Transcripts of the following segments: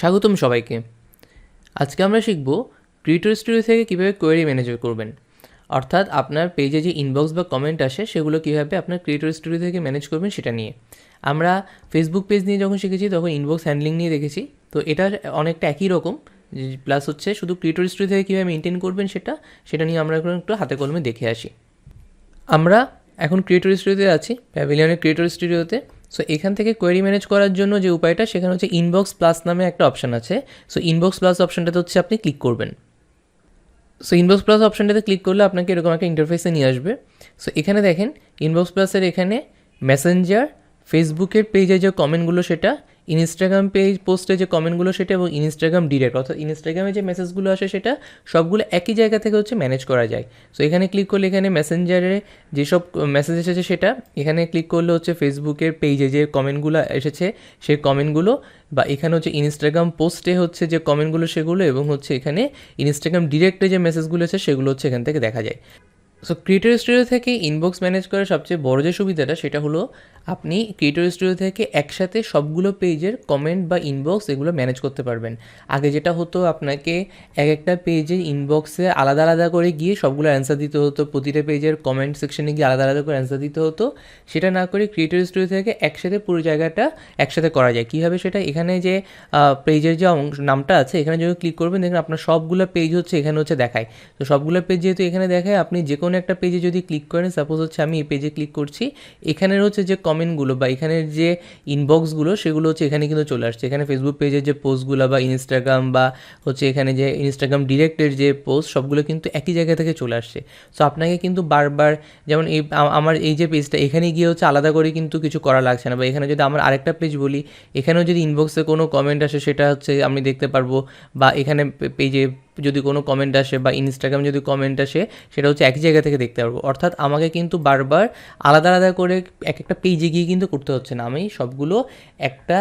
স্বাগতম সবাইকে। আজকে আমরা শিখব ক্রিয়েটর স্টুডিও থেকে কীভাবে কোয়েরি ম্যানেজার করবেন। অর্থাৎ আপনার পেজে যে ইনবক্স বা কমেন্ট আসে, সেগুলো কীভাবে আপনার ক্রিয়েটর স্টুডিও থেকে ম্যানেজ করবেন সেটা নিয়ে। আমরা ফেসবুক পেজ নিয়ে যখন শিখেছি, তখন ইনবক্স হ্যান্ডলিং নিয়ে দেখেছি। তো এটা অনেকটা একই রকম প্লাস হচ্ছে শুধু ক্রিয়েটর স্টুডিও থেকে কীভাবে মেনটেন করবেন সেটা সেটা নিয়ে আমরা এখন একটু হাতে কলমে দেখে আসি। আমরা এখন ক্রিয়েটর স্টুডিওতে আছি প্যাভিলিয়নের ক্রিয়েটর স্টুডিওতে সো এখান থেকে কোয়েরি ম্যানেজ করার জন্য যে উপায়টা, সেখানে হচ্ছে ইনবক্স প্লাস নামে একটা অপশান আছে। সো ইনবক্স প্লাস অপশানটাতে হচ্ছে আপনি ক্লিক করবেন। সো ইনবক্স প্লাস অপশানটাতে ক্লিক করলে আপনাকে এরকম একটা ইন্টারফেসে নিয়ে আসবে। সো এখানে দেখেন ইনবক্স প্লাসের এখানে মেসেঞ্জার ফেসবুকের পেজে যে কমেন্টগুলো সেটা ইনস্টাগ্রাম পেজ পোস্টে যে কমেন্টগুলো সেটা এবং ইনস্টাগ্রাম ডিরেক্ট অর্থাৎ ইনস্টাগ্রামে যে মেসেজগুলো আসে, সেটা সবগুলো একই জায়গা থেকে হচ্ছে ম্যানেজ করা যায়। সো এখানে ক্লিক করলে এখানে মেসেঞ্জারে যেসব মেসেজ এসেছে, সেটা এখানে ক্লিক করলে হচ্ছে ফেসবুকের পেজে যে কমেন্টগুলো এসেছে, সেই কমেন্টগুলো বা এখানে হচ্ছে ইনস্টাগ্রাম পোস্টে হচ্ছে যে কমেন্টগুলো সেগুলো এবং হচ্ছে এখানে ইনস্টাগ্রাম ডিরেক্টে যে মেসেজগুলো আছে সেগুলো হচ্ছে এখান থেকে দেখা যায়। সো ক্রিয়েটর স্টুডিও থেকে ইনবক্স ম্যানেজ করার সবচেয়ে বড় যে সুবিধাটা, সেটা হলো আপনি ক্রিয়েটর স্টুডিও থেকে একসাথে সবগুলো পেজের কমেন্ট বা ইনবক্স এগুলো ম্যানেজ করতে পারবেন। আগে যেটা হতো আপনাকে এক একটা পেজের ইনবক্সে আলাদা আলাদা করে গিয়ে সবগুলো অ্যান্সার দিতে হতো, প্রতিটা পেজের কমেন্ট সেকশনে গিয়ে আলাদা আলাদা করে অ্যান্সার দিতে হতো। সেটা না করে ক্রিয়েটর স্টুডিও থেকে একসাথে পুরো জায়গাটা একসাথে করা যায়। কীভাবে সেটা? এখানে যে পেজের যে অংশ, নামটা আছে, এখানে যখন ক্লিক করবেন দেখুন আপনার সবগুলো পেজ হচ্ছে এখানে হচ্ছে দেখায়। তো সবগুলো পেজ যেহেতু এখানে দেখায়, আপনি যে কোনো একটা পেজে যদি ক্লিক করেন সাপোজ হচ্ছে আমি এই পেজে ক্লিক করছি, এখানের হচ্ছে যে কমেন্টগুলো বা এখানের যে ইনবক্সগুলো সেগুলো হচ্ছে এখানে কিন্তু চলে আসছে। এখানে ফেসবুক পেজের যে পোস্টগুলো বা ইনস্টাগ্রাম বা হচ্ছে এখানে যে ইনস্টাগ্রাম ডিরেক্টের যে পোস্ট সবগুলো কিন্তু একই জায়গা থেকে চলে আসছে। সো আপনাকে কিন্তু বারবার যেমন এই আমার এই যে পেজটা এখানে গিয়ে হচ্ছে আলাদা করে কিন্তু কিছু করা লাগছে না। বা এখানে যদি আমার আরেকটা পেজ বলি, এখানেও যদি ইনবক্সে কোনো কমেন্ট আসে, সেটা হচ্ছে আমি দেখতে পারব বা এখানে পেজে যদি কোনো কমেন্ট আসে বা ইনস্টাগ্রাম যদি কমেন্ট আসে, সেটা হচ্ছে একই জায়গা থেকে দেখতে পারব। অর্থাৎ আমাকে কিন্তু বারবার আলাদা আলাদা করে এক একটা পেজে গিয়ে কিন্তু করতে হচ্ছে না। আমি সবগুলো একটা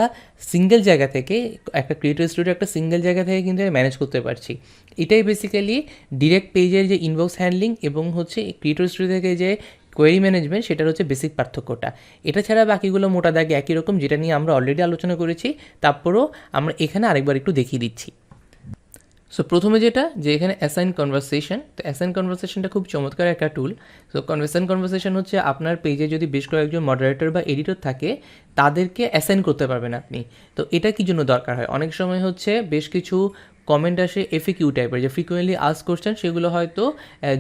সিঙ্গেল জায়গা থেকে, একটা ক্রিয়েটিভ স্টুডিও একটা সিঙ্গেল জায়গা থেকে কিন্তু আমি ম্যানেজ করতে পারছি। এটাই বেসিক্যালি ডিরেক্ট পেজের যে ইনবক্স হ্যান্ডলিং এবং হচ্ছে ক্রিয়েটিভ স্টুডিও থেকে যে কোয়েরি ম্যানেজমেন্ট সেটার হচ্ছে বেসিক পার্থক্যটা। এটা ছাড়া বাকিগুলো মোটা দাগে একই রকম, যেটা নিয়ে আমরা অলরেডি আলোচনা করেছি। তারপরেও আমরা এখানে আরেকবার একটু দেখিয়ে দিচ্ছি। সো প্রথমে যেটা, যে এখানে অ্যাসাইন কনভারসেশন তো অ্যাসাইন কনভারসেশনটা খুব চমৎকার একটা টুল সো কনভারসেশন কনভারসেশন হচ্ছে আপনার পেজে যদি বেশ কয়েকজন মডারেটর বা এডিটর থাকে, তাদেরকে অ্যাসাইন করতে পারবেন আপনি। তো এটা কি জন্য দরকার হয়? অনেক সময় হচ্ছে বেশ কিছু কমেন্ট আসে এফিকিউ টাইপের যে ফ্রিকুয়েন্টলি আস কোশ্চেন সেগুলো হয়তো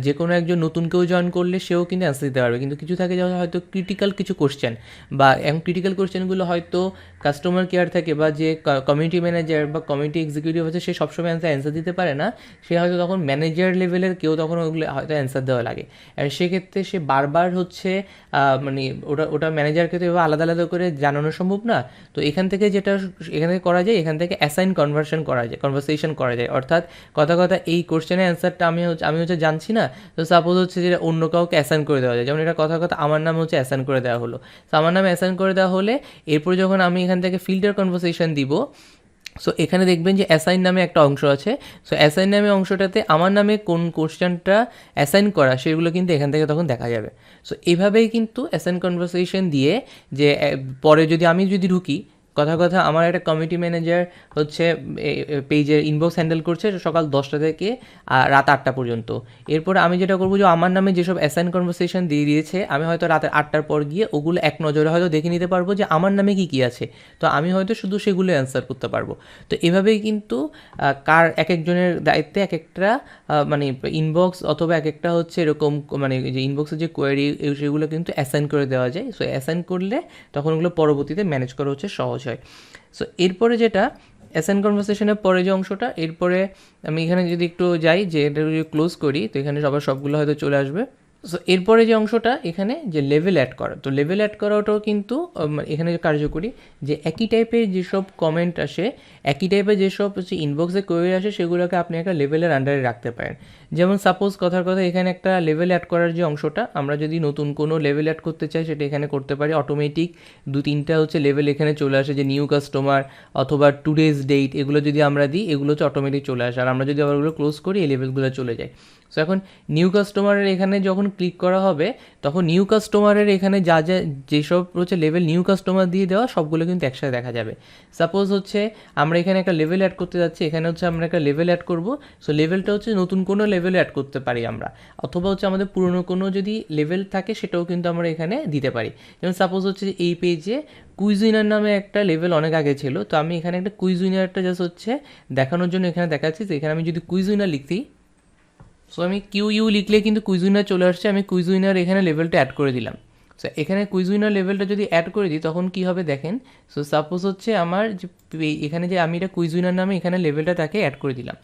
যে কোনো একজন নতুন কেউ জয়েন করলে সেও কিন্তু অ্যান্সার দিতে পারবে। কিন্তু কিছু থাকে যেমন হয়তো ক্রিটিক্যাল কিছু কোশ্চেন বা এমন ক্রিটিক্যাল কোশ্চেনগুলো হয়তো কাস্টমার কেয়ার থাকে বা যে কমিউনিটি ম্যানেজার বা কমিউনিটি এক্সিকিউটিভ আছে, সে সবসময় অ্যান্সার অ্যান্সার দিতে পারে না। সে হয়তো তখন ম্যানেজার লেভেলের কেউ তখন ওগুলো হয়তো অ্যান্সার দেওয়া লাগে। আর সেক্ষেত্রে সে বারবার হচ্ছে মানে ওটা ওটা ম্যানেজারকে তো এবার আলাদা আলাদা করে জানানো সম্ভব না। তো এখান থেকে যেটা এখান থেকে করা যায়, এখান থেকে অ্যাসাইন কনভার্সন করা যায় কনভারসেশন করা যায়। অর্থাৎ কথা কথা এই কোশ্চেনের অ্যান্সারটা আমি হচ্ছে আমি হচ্ছে জানছি না। তো সাপোজ হচ্ছে যে অন্য কাউকে অ্যাসাইন করে দেওয়া যায়। যেমন এটা কথা কথা আমার নামে হচ্ছে অ্যাসাইন করে দেওয়া হলো। তো আমার নামে অ্যাসাইন করে দেওয়া হলে এরপর যখন আমি এখান থেকে ফিল্টার কনভারসেশন দিব। সো এখানে দেখবেন যে অ্যাসাইন নামে একটা অংশ আছে। সো অ্যাসাইন নামে অংশটাতে আমার নামে কোন কোশ্চেনটা অ্যাসাইন করা, সেগুলো কিন্তু এখান থেকে তখন দেখা যাবে। সো এভাবেই কিন্তু অ্যাসাইন কনভারসেশন দিয়ে যে পরে যদি আমি যদি ঢুকি কথা কথা আমার একটা কমিটি ম্যানেজার হচ্ছে পেজের ইনবক্স হ্যান্ডেল করছে সকাল দশটা থেকে রাত আটটা পর্যন্ত। এরপর আমি যেটা করব যে আমার নামে যেসব অ্যাসাইন কনভারসেশন দিয়ে দিয়েছে, আমি হয়তো রাতের আটটার পর গিয়ে ওগুলো এক নজরে হয়তো দেখে নিতে পারব যে আমার নামে কী কী আছে। তো আমি হয়তো শুধু সেগুলো অ্যান্সার করতে পারব। তো এভাবেই কিন্তু কার এক একজনের দায়িত্বে এক একটা মানে ইনবক্স অথবা এক একটা হচ্ছে এরকম মানে যে ইনবক্সের যে কোয়ারি সেগুলো কিন্তু অ্যাসাইন করে দেওয়া যায়। সো অ্যাসাইন করলে তখন ওগুলো পরবর্তীতে ম্যানেজ করা হচ্ছে সহজ হয়। সো এরপরে যেটা অ্যাসেন্ট কনভারসেশনের পরে যে অংশটা, এরপরে আমি এখানে যদি একটু যাই, যে এটা যদি ক্লোজ করি, তো এখানে সবার সবগুলো হয়তো চলে আসবে। সো এরপরে যে অংশটা, এখানে যে লেভেল অ্যাড করা, তো লেভেল অ্যাড করাটাও কিন্তু এখানে কার্যকরী, যে একই টাইপের যেসব কমেন্ট আসে, একই টাইপের যেসব হচ্ছে ইনবক্সে কোয়েরি আসে, সেগুলোকে আপনি একটা লেভেলের আন্ডারে রাখতে পারেন। যেমন সাপোজ কথার কথা, এখানে একটা লেভেল অ্যাড করার যে অংশটা, আমরা যদি নতুন কোনো লেভেল অ্যাড করতে চাই, সেটা এখানে করতে পারি। অটোমেটিক দু তিনটা হচ্ছে লেভেল এখানে চলে আসে, যে নিউ কাস্টমার অথবা টুডেজ ডেট এগুলো যদি আমরা দিই, এগুলো হচ্ছে অটোমেটিক চলে আসে। আর আমরা যদি আবার ওগুলো ক্লোজ করি, এই লেভেলগুলো চলে যায়। সো এখন নিউ কাস্টমারের এখানে যখন ক্লিক করা হবে, তখন নিউ কাস্টমারের এখানে যা যা, যেসব হচ্ছে লেভেল নিউ কাস্টমার দিয়ে দেওয়া, সবগুলো কিন্তু একসাথে দেখা যাবে। সাপোজ হচ্ছে আমরা এখানে একটা লেভেল অ্যাড করতে যাচ্ছি, এখানে হচ্ছে আমরা একটা লেভেল অ্যাড করব। সো লেভেলটা হচ্ছে নতুন কোনো লেভেল অ্যাড করতে পারি আমরা। অথবা হচ্ছে আমাদের পুরনো কোনো যদি লেভেল থাকে, সেটাও কিন্তু আমরা এখানে দিতে পারি। যেমন সাপোজ হচ্ছে যে এই পেজে কুইজুইনার নামে একটা লেভেল অনেক আগে ছিল, তো আমি এখানে একটা কুইজুইনারটা জাস্ট হচ্ছে দেখানোর জন্য এখানে দেখাচ্ছি। তো এখানে আমি যদি কুইজুইনার লিখি সো আমি কিউ ইউ লিখলে কিন্তু কুইজুইনার চলে আসছে। আমি কুইজুইনার এখানে লেভেলটা অ্যাড করে দিলাম। সো এখানে কুইজুইনার লেভেলটা যদি অ্যাড করে দিই, তখন কি হবে দেখেন? সো সাপোজ হচ্ছে আমার যে এখানে যে আমি এটা কুইজুইনার নামে এখানে লেভেলটা তাকে অ্যাড করে দিলাম।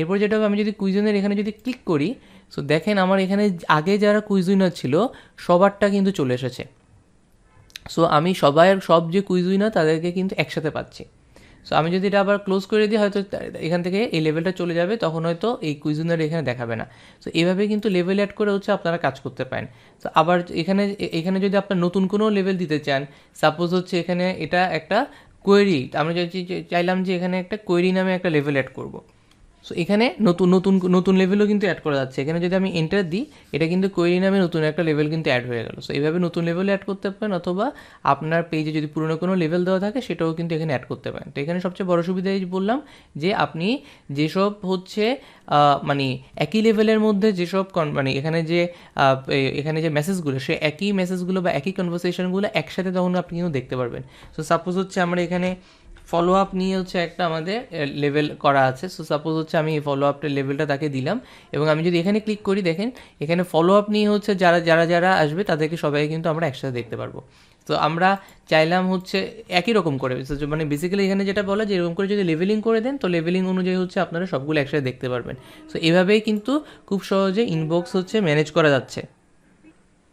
এরপর যেটা হবে, আমি যদি কুইজুইনার এখানে যদি ক্লিক করি সো দেখেন আমার এখানে আগে যারা কুইজুইনার ছিল, সবারটা কিন্তু চলে এসেছে। সো আমি সবাই, সব যে কুইজ উইনার তাদেরকে কিন্তু একসাথে পাচ্ছি। সো আমি যদি এটা আবার ক্লোজ করে দিই, হয়তো এখান থেকে এই লেভেলটা চলে যাবে, তখন হয়তো এই কুইজ এখানে দেখাবে না। সো এভাবে কিন্তু লেভেল অ্যাড করে হচ্ছে আপনারা কাজ করতে পারেন। তো আবার এখানে এখানে যদি আপনার নতুন কোনো লেভেল দিতে চান সাপোজ হচ্ছে এখানে এটা একটা কোয়েরি আমরা চাইলাম যে এখানে একটা কোয়েরি নামে একটা লেভেল অ্যাড করব। সো এখানে নতুন নতুন নতুন লেভেলও কিন্তু অ্যাড করা যাচ্ছে। এখানে যদি আমি এন্টার দিই, এটা কিন্তু কোয়েরি নামে নতুন একটা লেভেল কিন্তু অ্যাড হয়ে গেল। সো এইভাবে নতুন লেভেল অ্যাড করতে পারেন অথবা আপনার পেজে যদি পুরনো কোনো লেভেল দেওয়া থাকে, সেটাও কিন্তু এখানে অ্যাড করতে পারেন। তো এখানে সবচেয়ে বড় সুবিধা এই বললাম যে আপনি যেসব হচ্ছে মানে একই লেভেলের মধ্যে যেসব মানে এখানে যে এখানে যে মেসেজগুলো সে একই মেসেজগুলো বা একই কনভারসেশনগুলো একসাথে তখন আপনি কিন্তু দেখতে পারবেন। সো সাপোজ হচ্ছে আমরা এখানে ফলো আপ নিয়ে হচ্ছে একটা আমাদের লেভেল করা আছে। সো সাপোজ হচ্ছে আমি এই ফলো আপটার লেভেলটা তাকে দিলাম। এবং আমি যদি এখানে ক্লিক করি, দেখেন, এখানে ফলো আপ নিয়ে হচ্ছে যারা যারা যারা আসবে, তাদেরকে সবাই কিন্তু আমরা একসাথে দেখতে পারব। তো আমরা চাইলাম হচ্ছে একই রকম করে। মানে বেসিক্যালি এখানে যেটা বলা, যে এরকম করে যদি লেভেলিং করে দেন, তো লেভেলিং অনুযায়ী হচ্ছে আপনারা সবগুলো একসাথে দেখতে পারবেন। সো এভাবেই কিন্তু খুব সহজে ইনবক্স হচ্ছে ম্যানেজ করা যাচ্ছে।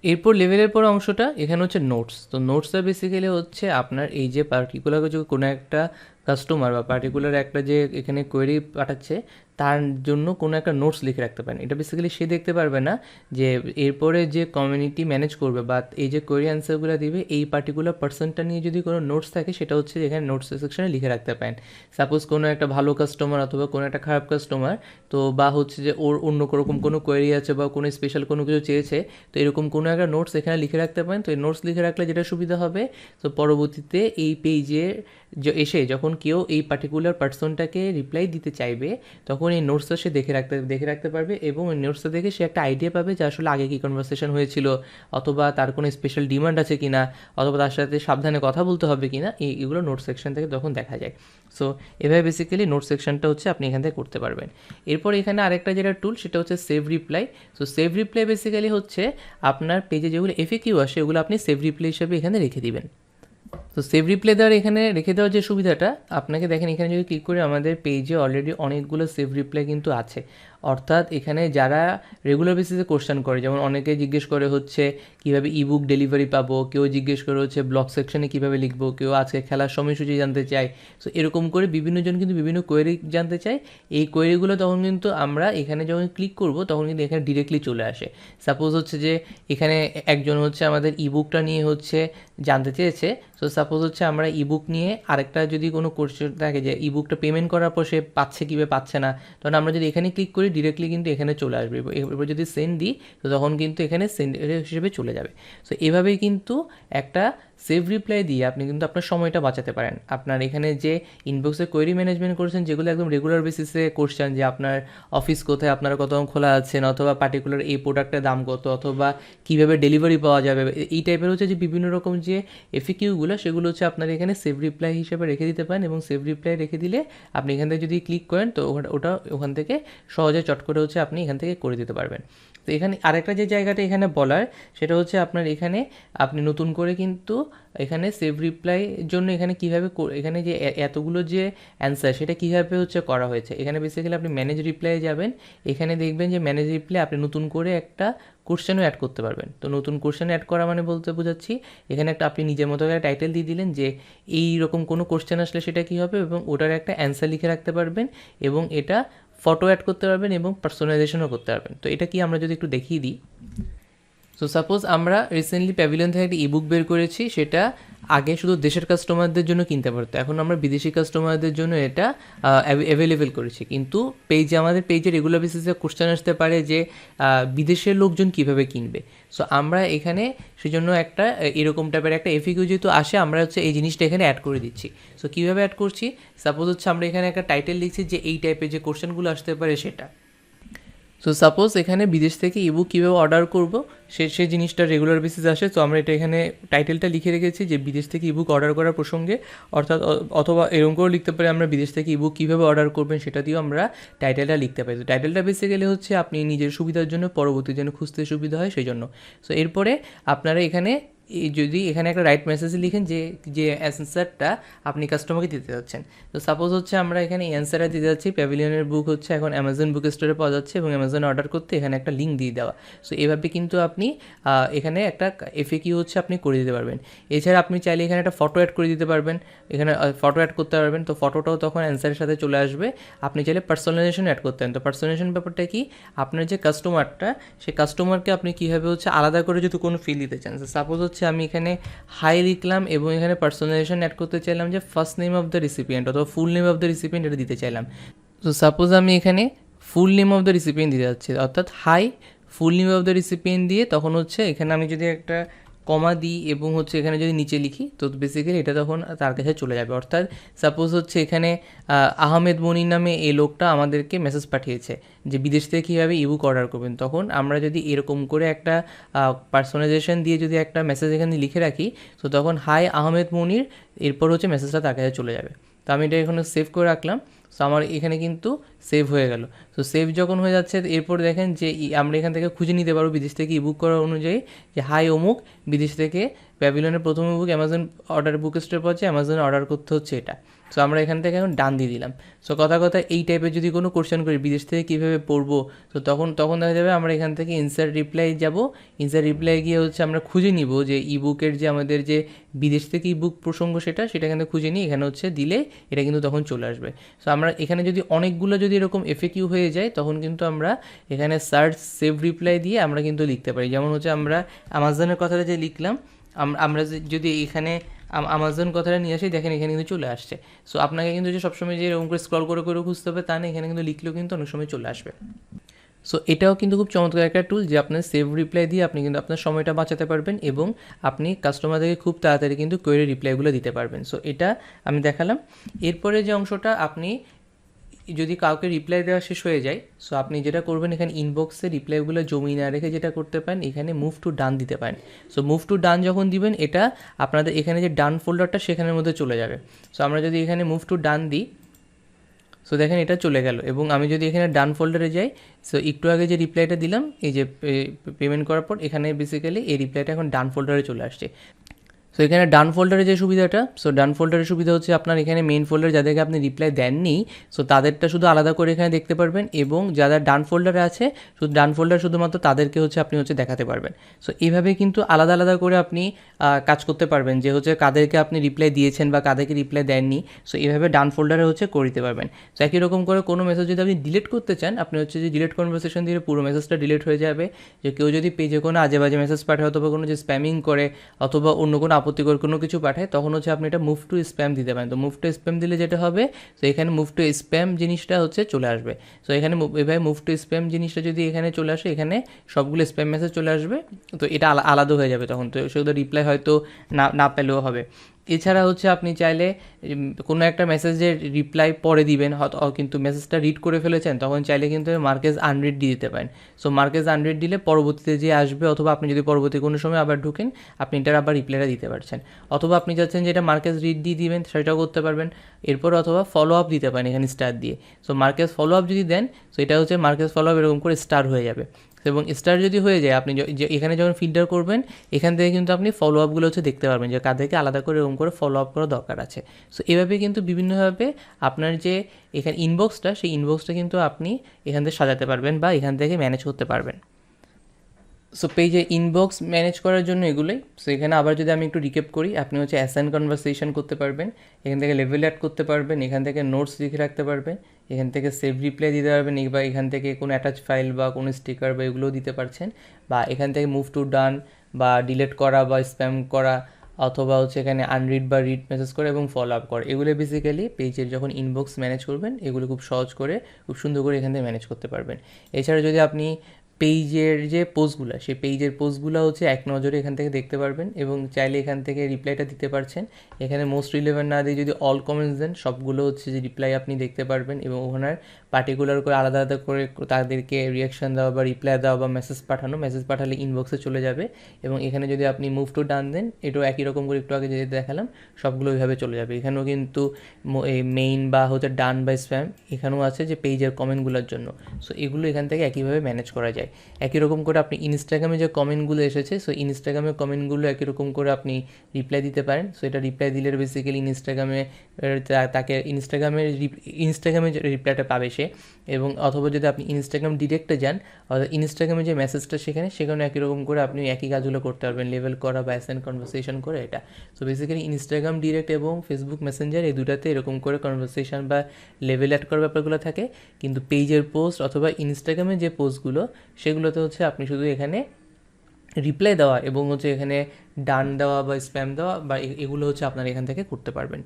এরপর লেভেলের পর অংশটা এখানে হচ্ছে নোটস তো নোটসটা বেসিক্যালি হচ্ছে আপনার এই যে পার্টিকুলার যে কোনো একটা কাস্টমার বা পার্টিকুলার একটা যে এখানে কোয়েরি পাঠাচ্ছে তার জন্য কোনো একটা নোটস লিখে রাখতে পারেন। এটা বেসিক্যালি সে দেখতে পারবে না যে এরপরে যে কমিউনিটি ম্যানেজ করবে বা এই যে কোয়েরি অ্যান্সারগুলো দিবে, এই পার্টিকুলার পার্সনটা নিয়ে যদি কোনো নোটস থাকে, সেটা হচ্ছে এখানে নোটস সেকশনে লিখে রাখতে পারেন। সাপোজ কোনো একটা ভালো কাস্টমার অথবা কোনো একটা খারাপ কাস্টমার তো বা হচ্ছে যে ওর অন্য রকম কোনো কোয়েরি আছে বা কোনো স্পেশাল কোনো কিছু চেয়েছে, তো এরকম কোনো একটা নোটস এখানে লিখে রাখতে পারেন। তো এই নোটস লিখে রাখলে যেটা সুবিধা হবে, তো পরবর্তীতে এই পেজে এসে যখন কেউ এই পার্টিকুলার পার্সনটাকে রিপ্লাই দিতে চাইবে, তখন এই নোটসটা সে দেখে রাখতে দেখে রাখতে পারবে এবং ওই নোটসটা দেখে সে একটা আইডিয়া পাবে যে আসলে আগে কী কনভারসেশন হয়েছিল অথবা তার কোনো স্পেশাল ডিমান্ড আছে কি না অথবা তার সাথে সাবধানে কথা বলতে হবে কিনা, এই, এগুলো নোট সেকশন থেকে তখন দেখা যায়। সো এভাবে বেসিক্যালি নোট সেকশনটা হচ্ছে আপনি এখান থেকে করতে পারবেন। এরপর এখানে আরেকটা যেটা টুল সেটা হচ্ছে save reply so save reply basically হচ্ছে আপনার পেজে যেগুলো এফএকিউ আসে, ওগুলো আপনি সেভ রিপ্লাই হিসেবে এখানে রেখে দিবেন। তো সেভ রিপ্লে দেওয়ার এখানে রেখে দেওয়ার যে সুবিধাটা, আপনাকে দেখেন এখানে যদি ক্লিক করে আমাদের পেজে অলরেডি অনেকগুলো সেভ রিপ্লাই কিন্তু আছে। অর্থাৎ এখানে যারা রেগুলার বেসিসে কোশ্চেন করে, যেমন অনেকে জিজ্ঞেস করে হচ্ছে, কীভাবে ইবুক ডেলিভারি পাবো? কেউ জিজ্ঞেস করে হচ্ছে ব্লগ সেকশনে কীভাবে লিখব? কেউ আজকে খেলার সময়সূচি জানতে চায়। সো এরকম করে বিভিন্ন জন কিন্তু বিভিন্ন কোয়েরি জানতে চায়। এই কোয়েরিগুলো তখন কিন্তু আমরা এখানে যখন ক্লিক করব, তখন কিন্তু এখানে ডিরেক্টলি চলে আসে। সাপোজ হচ্ছে যে, এখানে একজন হচ্ছে আমাদের ইবুকটা নিয়ে হচ্ছে জানতে চেয়েছে। সো সাপোজ হচ্ছে আমরা ইবুক নিয়ে আরেকটা যদি কোনো কোর্সের থাকে যে ইবুকটা পেমেন্ট করার পর সে পাচ্ছে কীভাবে পাচ্ছে না, তখন আমরা যদি এখানে ক্লিক করি ডিরেক্টলি কিন্তু এখানে চলে আসবে। এরপর যদি সেন্ড দিই, তো তখন কিন্তু এখানে সেন্ড হিসেবে চলে যাবে। সো এভাবেই কিন্তু একটা সেভ রিপ্লাই দিয়ে আপনি কিন্তু আপনার সময়টা বাঁচাতে পারেন। আপনার এখানে যে ইনবক্সে কোয়েরি ম্যানেজমেন্ট করছেন, যেগুলো একদম রেগুলার বেসিসে করছেন যে আপনার অফিস কোথায়, আপনারা কত খোলা আছেন অথবা পার্টিকুলার এই প্রোডাক্টের দাম কত, অথবা কীভাবে ডেলিভারি পাওয়া যাবে, এই টাইপের হচ্ছে যে বিভিন্ন রকম যে এফিকিউগুলো সেগুলো হচ্ছে আপনার এখানে সেভ রিপ্লাই হিসেবে রেখে দিতে পারেন এবং সেভ রিপ্লাই রেখে দিলে আপনি এখান থেকে যদি ক্লিক করেন, তো ওটা- ওটা ওখান থেকে সহজে চট করে হচ্ছে আপনি এখান থেকে করে দিতে পারবেন। তো এখানে আরেকটা যে জায়গাটা এখানে বলার, সেটা হচ্ছে আপনার এখানে আপনি নতুন করে কিন্তু এখানে সেভ রিপ্লাই জন্য এখানে কীভাবে এখানে যে এতগুলো যে অ্যান্সার সেটা কীভাবে হচ্ছে করা হয়েছে? এখানে বেসিক্যালি আপনি ম্যানেজ রিপ্লাই যাবেন, এখানে দেখবেন যে ম্যানেজ রিপ্লাই আপনি নতুন করে একটা কোশ্চেনও অ্যাড করতে পারবেন। তো নতুন কোশ্চেন অ্যাড করা মানে বলতে বোঝাচ্ছি, এখানে একটা আপনি নিজের মতো করে টাইটেল দিয়ে দিলেন যে এই রকম কোনো কোশ্চেন আসলে সেটা কী হবে এবং ওটার একটা অ্যান্সার লিখে রাখতে পারবেন এবং এটা ফটো অ্যাড করতে পারবেন এবং পার্সোনালাইজেশনও করতে পারবেন। তো এটা কি আমরা যদি একটু দেখিয়ে দিই? সো সাপোজ আমরা রিসেন্টলি প্যাভিলিয়ন থেকে একটা ইবুক বের করেছি, সেটা আগে শুধু দেশের কাস্টমারদের জন্য কিনতে পারতো। এখন আমরা বিদেশি কাস্টমারদের জন্য এটা অ্যাভেলেবেল করেছি। কিন্তু পেজে আমাদের পেজে রেগুলার বেসিসে কোশ্চেন আসতে পারে যে বিদেশের লোকজন কীভাবে কিনবে? সো আমরা এখানে সেজন্য একটা এরকম টাইপের একটা এফিকিউ যেহেতু আসে, আমরা হচ্ছে এই জিনিসটা এখানে অ্যাড করে দিচ্ছি। সো কীভাবে অ্যাড করছি? সাপোজ হচ্ছে আমরা এখানে একটা টাইটেল লিখছি যে, এই টাইপের যে কোশ্চেনগুলো আসতে পারে সেটা। সো সাপোজ এখানে বিদেশ থেকে ইবুক কীভাবে অর্ডার করব? সে সেই জিনিসটা রেগুলার বেসিস আসে। তো আমরা এটা এখানে টাইটেলটা লিখে রেখেছি যে বিদেশ থেকে ইবুক অর্ডার করার প্রসঙ্গে। অর্থাৎ অথবা এরকম করেও লিখতে পারি আমরা বিদেশ থেকে ইবুক কীভাবে অর্ডার করবেন সেটা দিয়েও আমরা টাইটেলটা লিখতে পারি। তো টাইটেলটা বেসিক্যালি হচ্ছে আপনি নিজের সুবিধার জন্য পরবর্তী জন্য খুঁজতে সুবিধা হয় সেই জন্য। সো এরপরে আপনারা এখানে যদি এখানে একটা রাইট মেসেজ লিখেন যে যে অ্যান্সারটা আপনি কাস্টমারকে দিতে যাচ্ছেন। তো সাপোজ হচ্ছে আমরা এখানে এই অ্যান্সারটা দিতে যাচ্ছি প্যাভিলিয়নের বুক হচ্ছে, এখন অ্যামাজন বুক স্টোরে পাওয়া যাচ্ছে এবং অ্যামাজন অর্ডার করতে এখানে একটা লিঙ্ক দিয়ে দেওয়া। সো এভাবে কিন্তু আপনি এখানে একটা এফএকিউ হচ্ছে আপনি করে দিতে পারবেন। এছাড়া আপনি চাইলে এখানে একটা ফটো অ্যাড করে দিতে পারবেন। এখানে ফটো অ্যাড করতে পারবেন। তো ফটোটাও তখন অ্যান্সারের সাথে চলে আসবে। আপনি চাইলে পার্সোনালাইজেশন অ্যাড করতে পারেন। তো পার্সোনালাইজেশন ব্যাপারটা কি? আপনার যে কাস্টমারটা সেই কাস্টমারকে আপনি কীভাবে হচ্ছে আলাদা করে যদি কোনো ফিল দিতে চান। সাপোজ হচ্ছে আমি এখানে হাই লিখলাম এবং এখানে পার্সোনালাইজেশন অ্যাড করতে চাইলাম যে first name of the recipient অথবা full name of the recipient এটা দিতে চাইলাম। তো সাপোজ আমি এখানে full name of the recipient দিতে যাচ্ছি, অর্থাৎ hi full name of the recipient দিয়ে তখন হচ্ছে এখানে আমি যদি একটা কমা দিই এবং হচ্ছে এখানে যদি নিচে লিখি তো বেসিক্যালি এটা তখন তার কাছে চলে যাবে। অর্থাৎ সাপোজ হচ্ছে এখানে আহ, আহমেদ মনির নামে এই লোকটা আমাদেরকে মেসেজ পাঠিয়েছে যে বিদেশ থেকে কীভাবে ইবুক অর্ডার করবেন। তখন আমরা যদি এরকম করে একটা পার্সোনালাইজেশন দিয়ে যদি একটা মেসেজ এখানে লিখে রাখি তো তখন হাই আহমেদ মনির এরপর হচ্ছে মেসেজটা তার কাছে চলে যাবে। তো আমি এটা এখানে সেভ করে রাখলাম। সো আমার এখানে কিন্তু সেভ হয়ে গেল। সো সেভ যখন হয়ে যাচ্ছে, এরপর দেখেন যে আমরা এখান থেকে খুঁজে নিতে পারব বিদেশ থেকে ই বুক করা অনুযায়ী যে হাই অমুক, বিদেশ থেকে প্যাভিলিয়নের প্রথম book Amazon order book store পাচ্ছে অ্যামাজন অর্ডার করতে হচ্ছে এটা। সো আমরা এখান থেকে এখন ডান দিয়ে দিলাম। সো কথা কথা এই টাইপের যদি কোনো কোশ্চেন করি, বিদেশ থেকে কীভাবে পড়ব? তো তখন তখন দেখা যাবে আমরা এখান থেকে ইনসার রিপ্লাই যাব। ইনসার রিপ্লাই গিয়ে হচ্ছে আমরা খুঁজে নিব যে ইবুকের যে আমাদের যে বিদেশ থেকে ইবুক প্রসঙ্গ সেটা সেটা কিন্তু খুঁজে নিই এখানে হচ্ছে দিলে এটা কিন্তু তখন চলে আসবে। সো আমরা এখানে যদি অনেকগুলো যদি এরকম এফএকিউ হয়ে যায়, তখন কিন্তু আমরা এখানে সার্চ সেভ রিপ্লাই দিয়ে আমরা কিন্তু লিখতে পারি। যেমন হচ্ছে আমরা আমাজনের কথাটা যে লিখলাম আমরা যদি এখানে আমাজন কথাটা নিয়ে আসি দেখেন, এখানে কিন্তু চলে আসছে। সো আপনাকে কিন্তু যে সবসময় যে এরকম করে স্ক্রল করে করে খুঁজতে হবে তা না এখানে কিন্তু লিখলেও কিন্তু অনেক সময় চলে আসবে। সো এটাও কিন্তু খুব চমৎকার একটা টুল যে আপনার সেভ রিপ্লাই দিয়ে আপনি কিন্তু আপনার সময়টা বাঁচাতে পারবেন এবং আপনি কাস্টমারদেরকে খুব তাড়াতাড়ি কিন্তু কোয়েরি রিপ্লাইগুলো দিতে পারবেন। সো এটা আমি দেখালাম। এরপরে যে অংশটা আপনি যদি কাউকে রিপ্লাই দেওয়া শেষ হয়ে যায় সো আপনি যেটা করবেন, এখানে ইনবক্সে রিপ্লাইগুলো জমিয়ে না রেখে যেটা করতে পারেন, এখানে মুভ টু ডান দিতে পারেন। সো মুভ টু ডান যখন দিবেন, এটা আপনাদের এখানে যে ডান ফোল্ডারটা সেখানের মধ্যে চলে যাবে। সো আমরা যদি এখানে মুভ টু ডান দিই সো দেখেন এটা চলে গেল। এবং আমি যদি এখানে ডান ফোল্ডারে যাই সো একটু আগে যে রিপ্লাইটা দিলাম, এই যে পেমেন্ট করার পর, এখানে বেসিক্যালি এই রিপ্লাইটা এখন ডান ফোল্ডারে চলে আসছে। সো এখানে ডান ফোল্ডারে যে সুবিধাটা সো ডান ফোল্ডারের সুবিধা হচ্ছে আপনার এখানে মেইন ফোল্ডার যাদেরকে আপনি রিপ্লাই দেননি সো তাদেরটা শুধু আলাদা করে এখানে দেখতে পারবেন এবং যারা ডান ফোল্ডারে আছে, শুধু ডান ফোল্ডার শুধুমাত্র তাদেরকে হচ্ছে আপনি হচ্ছে দেখাতে পারবেন। সো এইভাবে কিন্তু আলাদা আলাদা করে আপনি কাজ করতে পারবেন যে হচ্ছে কাদেরকে আপনি রিপ্লাই দিয়েছেন বা কাদেরকে রিপ্লাই দেননি সো এইভাবে ডান ফোল্ডারে হচ্ছে করে দিতে পারবেন। সো একই রকম করে কোনো মেসেজ যদি আপনি ডিলিট করতে চান, আপনি হচ্ছে যে ডিলিট কনভারসেশন দিয়ে পুরো মেসেজটা ডিলিট হয়ে যাবে, যে কেউ যদি পেজে কোনো আজে বাজে মেসেজ পাঠায় অথবা কোনো যে স্প্যামিং করে অথবা অন্য কোনো আপত্তিকর কোনো কিছু পাঠায়, তখন হচ্ছে আপনি এটা মুভ টু স্প্যাম দিতে পারেন। তো মুভ টু স্প্যাম দিলে যেটা হবে, তো এখানে মুভ টু স্প্যাম জিনিসটা হচ্ছে চলে আসবে। তো এখানে এভাবে মুভ টু স্প্যাম জিনিসটা যদি এখানে চলে আসে, এখানে সবগুলো স্প্যাম মেসেজ চলে আসবে, তো এটা আলাদা হয়ে যাবে তখন। তো শুধু রিপ্লাই হয়তো না না পেলেও হবে। এছাড়া হচ্ছে আপনি চাইলে কোনো একটা মেসেজের রিপ্লাই পরে দিবেন কিন্তু মেসেজটা রিড করে ফেলেছেন, তখন চাইলে কিন্তু মার্কেজ আনরিড দিয়ে দিতে পারেন। সো মার্কেজ আনরিড দিলে পরবর্তীতে যে আসবে, অথবা আপনি যদি পরবর্তী কোনো সময় আবার ঢুকেন, আপনি এটার আবার রিপ্লাইটা দিতে পারছেন। অথবা আপনি চাচ্ছেন যে এটা মার্কেজ রিড দিয়ে দিবেন, সেটাও করতে পারবেন। এরপর অথবা ফলো আপ দিতে পারেন এখানে স্টার দিয়ে। সো মার্কেজ ফলো আপ যদি দেন সো এটা হচ্ছে মার্কেজ ফলো আপ এরকম করে স্টার হয়ে যাবে। এবং স্টার যদি হয়ে যায়, আপনি এখানে যখন ফিল্টার করবেন, এখান থেকে কিন্তু আপনি ফলো আপগুলো হচ্ছে দেখতে পারবেন যে কাদেরকে আলাদা করে এরকম করে ফলো আপ করা দরকার আছে। সো এভাবে কিন্তু বিভিন্নভাবে আপনার যে, এখানে ইনবক্সটা সেই ইনবক্সটা কিন্তু আপনি এখান থেকে সাজাতে পারবেন বা এখান থেকে ম্যানেজ করতে পারবেন। সো পেজে ইনবক্স ম্যানেজ করার জন্য এগুলোই। সো এখানে আবার যদি আমি একটু রিকেপ করি, আপনি হচ্ছে অ্যাসাইন কনভারসেশন করতে পারবেন, এখান থেকে লেভেল অ্যাড করতে পারবেন, এখান থেকে নোটস লিখে রাখতে পারবেন। এখান থেকে সেভ রিপ্লাই দিতে পারবেন বা এখান থেকে কোনো অ্যাটাচ ফাইল বা কোনো স্টিকার বা এগুলোও দিতে পারছেন। বা এখান থেকে মুভ টু ডান বা ডিলেট করা বা স্প্যাম করা, অথবা হচ্ছে এখানে আনরিড বা রিড মেসেজ করে এবং ফলো আপ করে। এগুলো বেসিক্যালি পেজের যখন ইনবক্স ম্যানেজ করবেন, এগুলো খুব সহজ করে, খুব সুন্দর করে এখান থেকে ম্যানেজ করতে পারবেন। এছাড়া যদি আপনি পেজের যে পোস্টগুলো, সেই পেজের পোস্টগুলো হচ্ছে এক নজরে এখান থেকে দেখতে পারবেন এবং চাইলে এখান থেকে রিপ্লাইটা দিতে পারছেন। এখানে মোস্ট রিলেভেন্ট না দিয়ে যদি অল কমেন্টস দেন, সবগুলো হচ্ছে যে রিপ্লাই আপনি দেখতে পারবেন এবং ওখানে পার্টিকুলার করে আলাদা আলাদা করে তাদেরকে রিয়াকশান দেওয়া বা রিপ্লাই দেওয়া বা মেসেজ পাঠানো মেসেজ পাঠালে ইনবক্সে চলে যাবে এবং এখানে যদি আপনি মুভ টু ডান দেন, এটাও একই রকম করে একটু আগে যেটা দেখালাম, সবগুলো ওইভাবে চলে যাবে। এখানেও কিন্তু মেইন বা হচ্ছে ডান বা স্প্যাম এখানেও আছে যে পেজের কমেন্টগুলোর জন্য। সো এগুলো এখান থেকে একইভাবে ম্যানেজ করা যায়। একই রকম করে আপনি ইনস্টাগ্রামে যে কমেন্টগুলো এসেছে সো ইনস্টাগ্রামে কমেন্টগুলো একই রকম করে আপনি রিপ্লাই দিতে পারেন। সো এটা রিপ্লাই দিলে বেসিক্যালি ইনস্টাগ্রামে তাকে ইনস্টাগ্রামে যে রিপ্লাইটা পাবে সে। এবং অথবা যদি আপনি ইনস্টাগ্রাম ডিরেক্টে যান অর্থাৎ ইনস্টাগ্রামে যে মেসেজটা সেখানে সেখানে একই রকম করে আপনি একই কাজগুলো করতে পারবেন। লেভেল করা বা অ্যাসেন্ট কনভারসেশন করে এটা। সো বেসিক্যালি ইনস্টাগ্রাম ডিরেক্ট এবং ফেসবুক মেসেঞ্জার এই দুটাতে এরকম করে কনভারসেশন বা লেভেল অ্যাড করার ব্যাপারগুলো থাকে। কিন্তু পেজের পোস্ট অথবা ইনস্টাগ্রামে যে পোস্টগুলো সেগুলোতে হচ্ছে আপনি শুধু এখানে রিপ্লাই দেওয়া এবং হচ্ছে এখানে ডান দেওয়া বা স্প্যাম দেওয়া বা এগুলো হচ্ছে আপনারা এখান থেকে করতে পারবেন।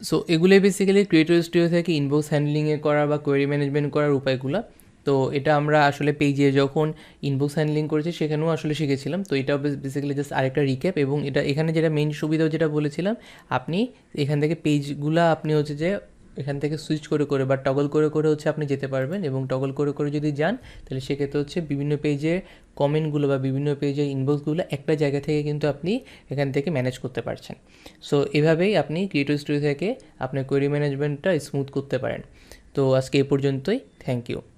সো এগুলোই বেসিক্যালি ক্রিয়েটর স্টুডিও থেকে ইনবক্স হ্যান্ডলিংয়ে করা বা কোয়েরি ম্যানেজমেন্ট করার উপায়গুলো। তো এটা আমরা আসলে পেজে যখন ইনবক্স হ্যান্ডলিং করেছি সেখানেও আসলে শিখেছিলাম। তো এটাও বেসিক্যালি জাস্ট আরেকটা রিক্যাপ এবং এটা এখানে যেটা মেইন সুবিধা যেটা বলেছিলাম, আপনি এখান থেকে পেজগুলো আপনি হচ্ছে যে এখান থেকে সুইচ করে করে বা টগল করে করে হচ্ছে আপনি যেতে পারবেন এবং টগল করে করে যদি যান, তাহলে সেক্ষেত্রে হচ্ছে বিভিন্ন পেজের কমেন্টগুলো বা বিভিন্ন পেজের ইনবক্সগুলো একটা জায়গা থেকে কিন্তু আপনি এখান থেকে ম্যানেজ করতে পারছেন। সো এভাবেই আপনি ক্রিয়েটিভ স্টুডিও থেকে আপনার কোয়েরি ম্যানেজমেন্টটা স্মুথ করতে পারেন। তো, আজকে এ পর্যন্তই। Thank you